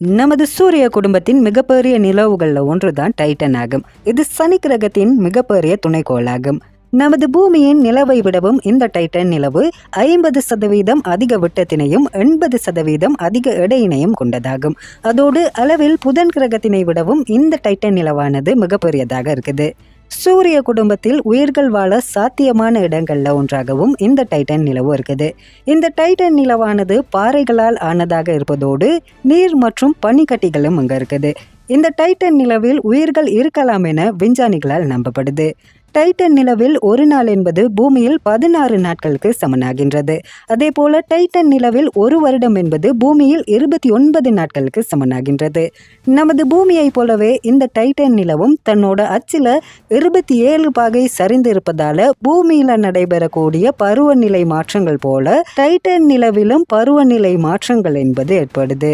நமது சூரிய குடும்பத்தின் மிகப்பெரிய நிலவுகளில் ஒன்றுதான் டைட்டன் ஆகும். இது சனி கிரகத்தின் மிகப்பெரிய துணைக்கோளாகும். நமது பூமியின் நிலவை விடவும் இந்த டைட்டன் நிலவு ஐம்பது சதவீதம் அதிக விட்டத்தினையும் எண்பது சதவீதம் அதிக எடையினையும் கொண்டதாகும். அதோடு அளவில் புதன் கிரகத்தினை விடவும் இந்த டைட்டன் நிலவானது மிகப்பெரியதாக இருக்குது. சூரிய குடும்பத்தில் உயிர்கள் வாழ சாத்தியமான இடங்களில் ஒன்றாகவும் இந்த டைட்டன் நிலவு இருக்குது. இந்த டைட்டன் நிலவானது பாறைகளால் ஆனதாக இருப்பதோடு நீர் மற்றும் பனிக்கட்டிகளும் அங்க இருக்குது. இந்த டைட்டன் நிலவில் உயிர்கள் இருக்கலாம் என விஞ்ஞானிகளால் நம்பப்படுது. டைட்டன் நிலவில் ஒரு நாள் என்பது பூமியில் பதினாறு நாட்களுக்கு சமனாகின்றது. அதே போல டைட்டன் நிலவில் ஒரு வருடம் என்பது பூமியில் இருபத்தி ஒன்பது நாட்களுக்கு சமனாகின்றது. நமது பூமியைப் போலவே இந்த டைட்டன் நிலவும் தன்னோட அச்சில் இருபத்தி ஏழு பாகை சரிந்து இருப்பதால பூமியில நடைபெறக்கூடிய பருவநிலை மாற்றங்கள் போல டைட்டன் நிலவிலும் பருவநிலை மாற்றங்கள் என்பது ஏற்படுது.